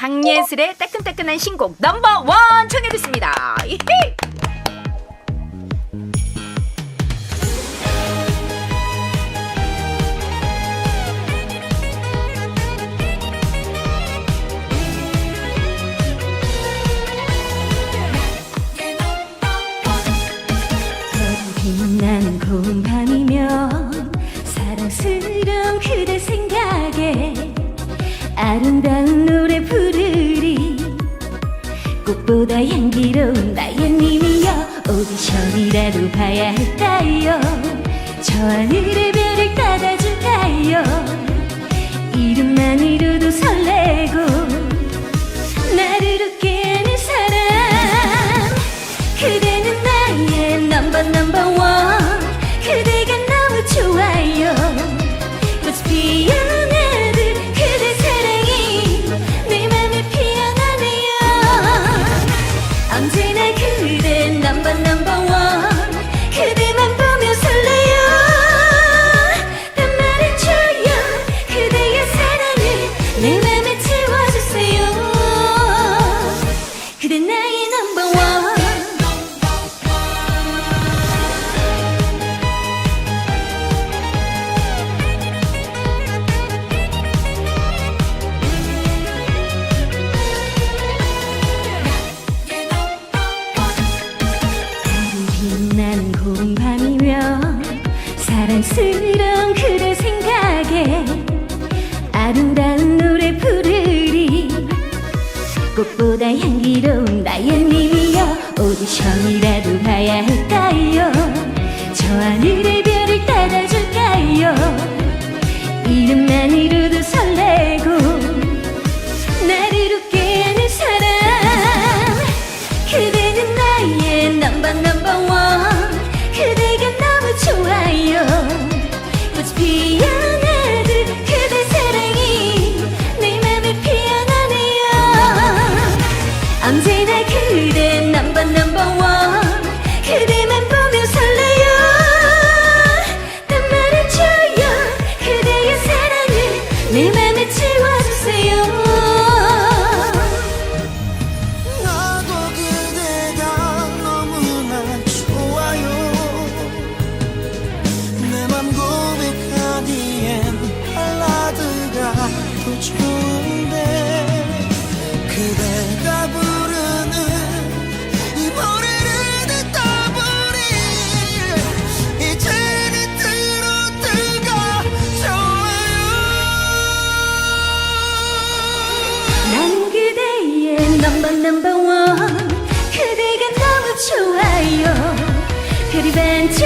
강예슬의 따끈따끈한 신곡 넘버 원 청해 듣습니다. 빛나는 고운 밤이면 사랑스러운 그대 생각에 아름다운 노래 부르리. 꽃보다 향기로운 나의 님이여 오디션이라도 봐야 할까요? 저 하늘의 별을 따라줄까요? 이름만으로도 설레고 나를 웃게 하는 사람 그대는 나의 넘버 넘버 원 빛나는 밤이면 사랑스러운 그대 생각에 아름다운 노래 부르리 꽃보다 향기로운 나의 님이여 오디션이라도 봐야 할까요? 저 하늘의 별을 따라줄까요? 이름만으로도 설레고 나를 웃게 하는 사람 그대는 나의 넘버 넘버 원 그대가 너무 좋아요. 꽃이 피어 더 좋은데 그대가 부르는 이 노래를 듣다 보니 이제는 트로트가 좋아요. 난 그대의 넘버 넘버 원. 그대가 너무 좋아요. 별이 반짝